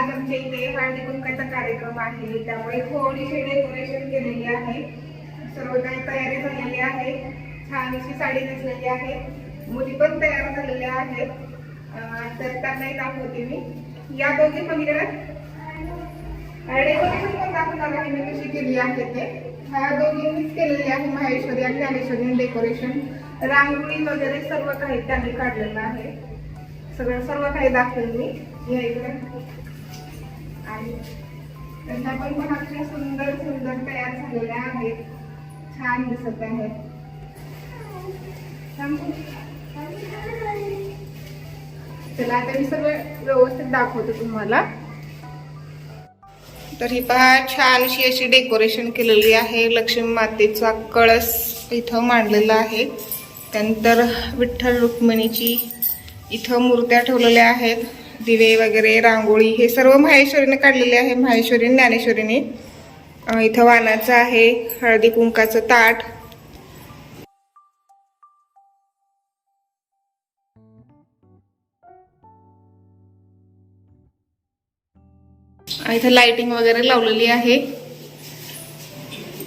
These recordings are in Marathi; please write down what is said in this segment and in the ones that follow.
आमच्या इथे हळदी कुंकाचा कार्यक्रम आहे. त्यामुळे थोडीशी डेकोरेशन केलेली आहे. सर्व काही तयारी झालेली आहे. छान अशी साडी नेसलेली आहे. मुली पण तयार झालेल्या आहेत. तर त्यांनाही दाखवते मी. या दोघी मंदिरात डेकोरेशन पण दाखवणार आहे मी कशी केली आहे ते. ह्या दोघींनीच केलेली आहे माहेश्वरी आणि ज्ञानेश्वरी डेकोरेशन. रांगोळी वगैरे सर्व काही त्यांनी काढलेलं आहे. सगळं सर्व काही दाखवेल मी. या इकडे. आणि त्यांना पण महागच्या सुंदर सुंदर तयार झालेल्या आहेत. छान दिसत आहेत. चला आता मी सगळं व्यवस्थित दाखवते तुम्हाला. तर ही पहा छानशी अशी डेकोरेशन केलेली आहे. लक्ष्मी मातेचा कळस इथं मांडलेला आहे. त्यानंतर विठ्ठल रुक्मिणीची इथं मूर्त्या ठेवलेल्या आहेत. दिवे वगैरे रांगोळी हे सर्व माहेश्वरीने काढलेले आहे. माहेश्वरी ज्ञानेश्वरीने. इथं वानाचं आहे. हळदी कुंकाचं ताट. इथं लाइटिंग वगैरे लावलेली आहे.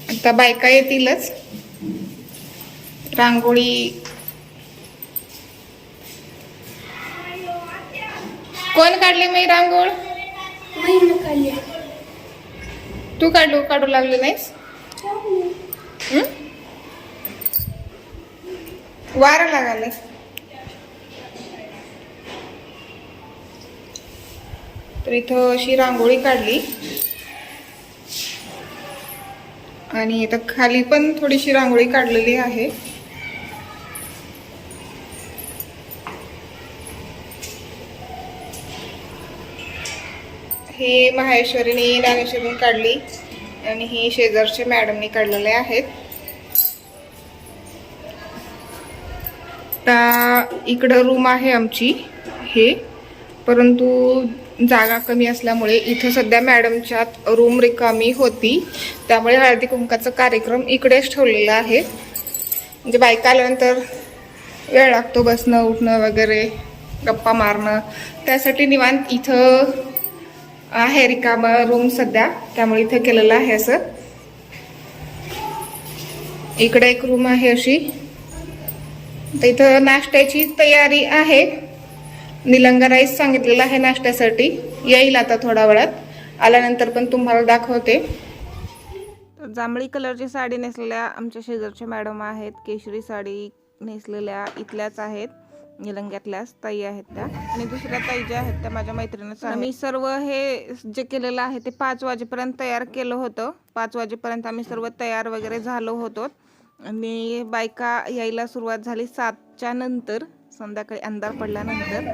आता बायका येतीलच. रांगोळी कोण काढली मी रांगोळ तू काढू काढू लागली नाहीस? वारं लागाले तर इथं अशी रांगोळी काढली. आणि इथं खाली पण थोडीशी रांगोळी काढलेली आहे. ही माहेश्वरीने ज्ञानेश्वरीने काढली आणि ही शेजारच्या मॅडमने काढलेले आहेत. आता इकडं रूम आहे आमची हे. परंतु जागा कमी असल्यामुळे इथं सध्या मॅडमच्यात रूम रिकामी होती. त्यामुळे हळदी कुंकाचा कार्यक्रम इकडेच ठेवलेला आहे. म्हणजे बायका आल्यानंतर वेळ लागतो बसणं उठणं वगैरे गप्पा मारणं. त्यासाठी निवांत इथं आहे रिकामा रूम सध्या. त्यामुळे इथं केलेलं आहे असं. इकडे एक रूम आहे अशी. तर इथं नाश्त्याची तयारी आहे. निलंगा राईस सांगितलेला आहे नाश्त्यासाठी. येईल आता थोड्या वेळात. आल्यानंतर पण तुम्हाला दाखवते. तर जांभळी कलरची साडी नेसलेल्या आमच्या शेजारच्या मॅडम आहेत. केशरी साडी नेसलेल्या इथल्याच आहेत. निलंग्यातल्याच ताई आहेत त्या. आणि दुसऱ्या ताई ज्या आहेत त्या माझ्या मैत्रिणीच मी सर्व हे जे केलेलं आहे ते पाच वाजेपर्यंत तयार केलं होतं. पाच वाजेपर्यंत आम्ही सर्व तयार वगैरे झालो होतो. आणि बायका यायला सुरुवात झाली सातच्या नंतर. संध्याकाळी अंधार पडल्यानंतर.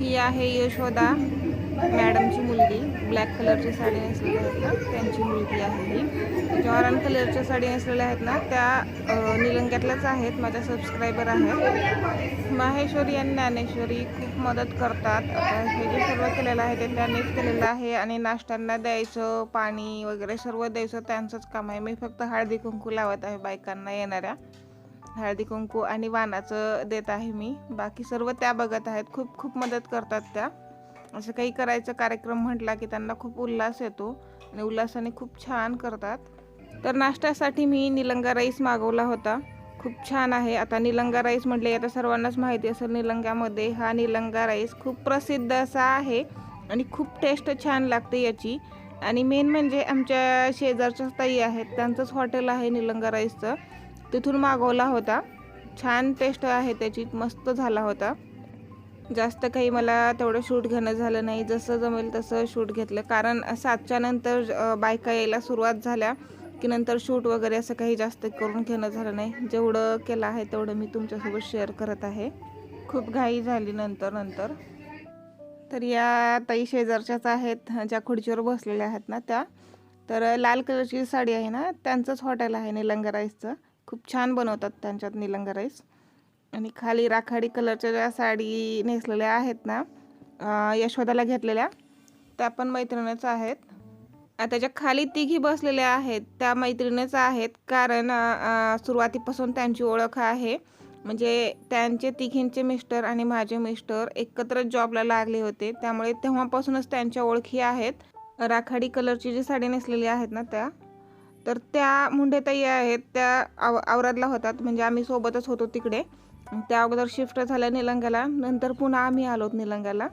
ही आहे यशोदा. मॅडमची मुलगी ब्लॅक कलरची साडी नेसलेली आहेत ना त्यांची मुलगी आहे ही. जॉरन कलरच्या साडी नेसलेल्या आहेत ना त्या निलंग्यातल्याच आहेत माझ्या सबस्क्रायबर आहेत. माहेश्वरी आणि ज्ञानेश्वरी खूप मदत करतात. हे जे सर्व केलेलं आहे ते त्यांनीच केलेलं आहे आणि नाश्त्यांना द्यायचं पाणी वगैरे सर्व द्यायचं त्यांचंच काम आहे. मी फक्त हळदी कुंकू लावत आहे बायकांना येणाऱ्या. हळदी कुंकू आणि वाणाचं देत आहे मी. बाकी सर्व त्या बघत आहेत. खूप खूप मदत करतात त्या. असं काही करायचं कार्यक्रम म्हटला की त्यांना खूप उल्हास येतो आणि उल्हासाने खूप छान करतात. तर नाश्त्यासाठी मी निलंगा राईस मागवला होता. खूप छान आहे. आता निलंगा राईस म्हटले आता सर्वांनाच माहिती असेल निलंग्यामध्ये हा निलंगा राईस खूप प्रसिद्ध असा आहे आणि खूप टेस्ट छान लागते याची. आणि मेन म्हणजे आमच्या शेजारच्याच ताई आहेत त्यांचंच हॉटेल आहे निलंगा राईसचं तिथून मागवला होता. छान टेस्ट आहे त्याची मस्त झाला होता. जास्त काही मला तेवढं शूट घेणं झालं नाही. जसं जमेल तसं शूट घेतलं. कारण सातच्या नंतर बायका यायला सुरुवात झाल्या की नंतर शूट वगैरे असं काही जास्त करून घेणं झालं नाही. जेवढं केलं आहे तेवढं मी तुमच्यासोबत शेअर करत आहे. खूप घाई झाली नंतर नंतर. तर या ताई शेजारच्याच आहेत ज्या खुर्चीवर बसलेल्या आहेत ना त्या. तर लाल कलरची साडी आहे ना त्यांचंच हॉटेल आहे निलंगा राईसचं. खूप छान बनवतात त्यांच्यात निलंगा राईस. आणि खाली राखाडी कलरच्या ज्या साडी नेसलेल्या आहेत ना यशोदाला घेतलेल्या त्या पण मैत्रिणीच आहेत. त्याच्याखाली तिघी बसलेल्या आहेत त्या मैत्रिणीच आहेत. कारण सुरुवातीपासून त्यांची ओळख आहे. म्हणजे त्यांचे तिघींचे मिस्टर आणि माझे मिस्टर एकत्र जॉबला लागले होते. त्यामुळे तेव्हापासूनच त्यांच्या ओळखी आहेत. राखाडी कलरची जी साडी नेसलेली आहेत ना त्या तर त्या मुंडेताई आहेत त्या आव आवरादला होतात. म्हणजे आम्ही सोबतच होतो तिकडे. त्या अगोदर शिफ्ट झाल्या निलंग्याला. नंतर पुन्हा आम्ही आलोत निलंग्याला.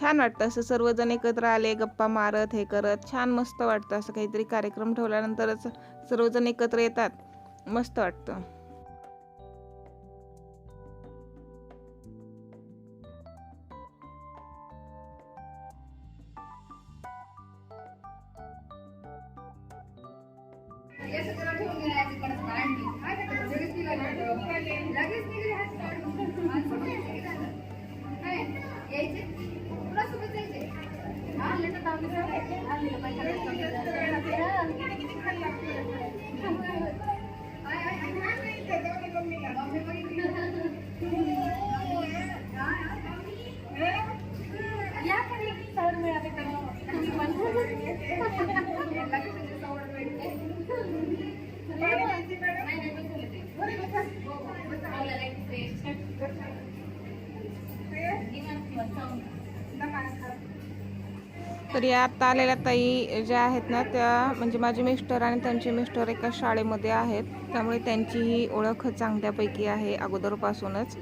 छान वाटतं असं. सर्वजण एकत्र आले गप्पा मारत हे करत. छान मस्त वाटतं असं काहीतरी कार्यक्रम ठेवल्यानंतरच सर्वजण एकत्र येतात. मस्त वाटतं. या कधी सर मिळाले तर. तुम्ही तर या आत्ता आलेल्या ताई ज्या आहेत ना त्या म्हणजे माझे मिस्टर आणि त्यांचे मिस्टर एका शाळेमध्ये आहेत. त्यामुळे त्यांची ही ओळख चांगल्यापैकी आहे अगोदरपासूनच.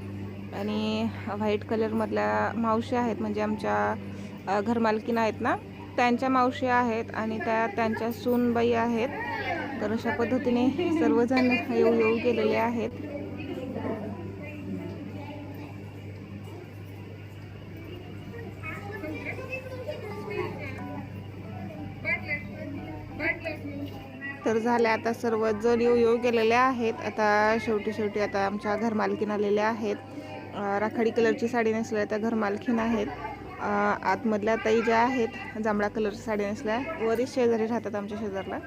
आणि व्हाईट कलरमधल्या मावशी आहेत म्हणजे आमच्या घरमालकीन आहेत ना त्यांच्या मावशी आहेत आणि त्या त्यांच्या सूनबाई आहेत. तर अशा पद्धतीने सर्वजण येऊ येऊ गेलेले आहेत. तर झाले आता सर्वजण येऊ येऊ गेलेले आहेत. आता शेवटी शेवटी आता आमच्या घरमालकीन आलेल्या आहेत. राखाडी कलरची साडी नेसल्या त्या घरमालकीन आहेत. आतमधल्या ताई ज्या आहेत जांभळा कलरची साडी नेसल्या वरीच शेजारी राहतात आमच्या शेजारला.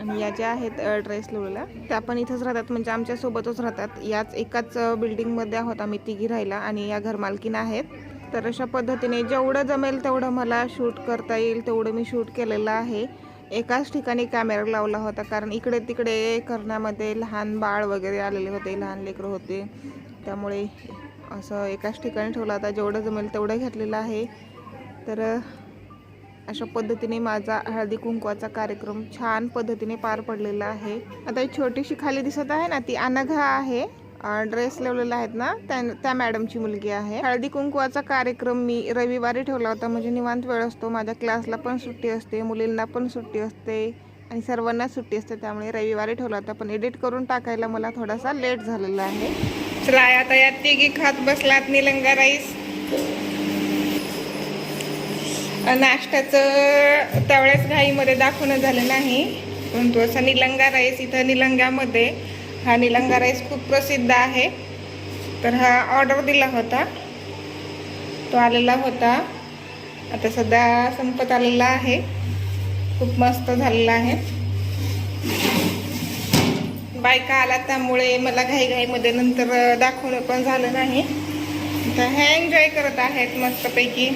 आणि या ज्या आहेत ड्रेस लावलेल्या त्या पण इथंच राहतात म्हणजे आमच्यासोबतच राहतात. याच एकाच बिल्डिंगमध्ये आहोत आम्ही तिघी राहिला आणि या घरमालकीन आहेत. तर अशा पद्धतीने जेवढं जमेल तेवढं मला शूट करता येईल तेवढं मी शूट केलेलं आहे. एकाच ठिकाणी कॅमेरा लावला होता कारण इकडे तिकडे करण्यामध्ये लहान बाळ वगैरे आलेले होते लहान लेकरं होते. त्यामुळे असं एकाच ठिकाणी ठेवला. होता जेवढं जमेल तेवढं घेतलेलं आहे. तर अशा पद्धतीने माझा हळदी कुंकवाचा कार्यक्रम छान पद्धतीने पार पडलेला आहे. आता ही छोटीशी खाली दिसत आहे ना ती अनघा आहे. ड्रेस लावलेला आहेत ना त्या त्या मॅडमची मुलगी आहे. हळदी कुंकवाचा कार्यक्रम मी रविवारी ठेवला होता म्हणजे निवांत वेळ असतो. माझ्या क्लासला पण सुट्टी असते मुलींना पण सुट्टी असते आणि सर्वांना सुट्टी असते त्यामुळे रविवारी ठेवला होता. पण एडिट करून टाकायला मला थोडासा लेट झालेला आहे. चला आता या तिघी खात बसलात निलंगा राईस. नाश्त्याचं त्यावेळेस घाईमध्ये दाखवणं झालं नाही. परंतु असा निलंगा राईस इथं निलंग्यामध्ये हा निलंगा राईस खूप प्रसिद्ध आहे. तर हा ऑर्डर दिला होता. तो आलेला होता. आता सध्या संपत आलेला आहे. खूप मस्त झालेला आहे. बायका आला त्यामुळे मला घाईघाईमध्ये नंतर दाखवणं पण झालं नाही. आता हे एन्जॉय करत आहेत मस्तपैकी.